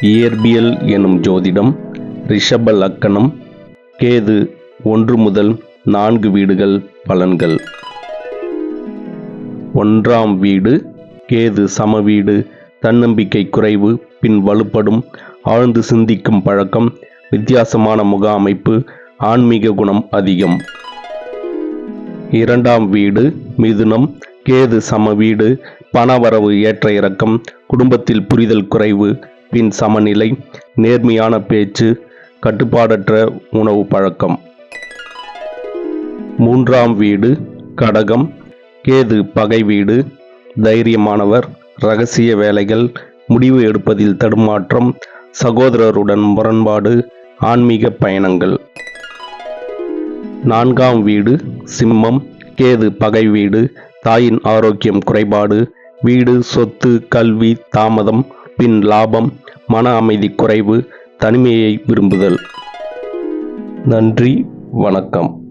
இயற்பியல் எனும் ஜோதிடம் ரிஷப லக்கணம் கேது ஒன்று முதல் நான்கு வீடுகள் பலன்கள். ஒன்றாம் வீடு கேது சம வீடு தன்னம்பிக்கை குறைவு பின் வலுப்படும் ஆழ்ந்து சிந்திக்கும் பழக்கம் வித்தியாசமான முக அமைப்பு ஆன்மீக குணம் அதிகம். இரண்டாம் வீடு மிதுனம் கேது சம வீடு பணவரவு ஏற்ற இறக்கம் குடும்பத்தில் புரிதல் குறைவு பின் சமநிலை நேர்மையான பேச்சு கட்டுப்பாடற்ற உணவு பழக்கம். மூன்றாம் வீடு கடகம் கேது பகை வீடு தைரியமானவர் ரகசிய வேலைகள் முடிவு எடுப்பதில் தடுமாற்றம் சகோதரருடன் முரண்பாடு ஆன்மீக பயணங்கள். நான்காம் வீடு சிம்மம் கேது பகை வீடு தாயின் ஆரோக்கியம் குறைபாடு வீடு சொத்து கல்வி தாமதம் பின் லாபம் மன அமைதி குறைவு தனிமையை விரும்புதல். நன்றி வணக்கம்.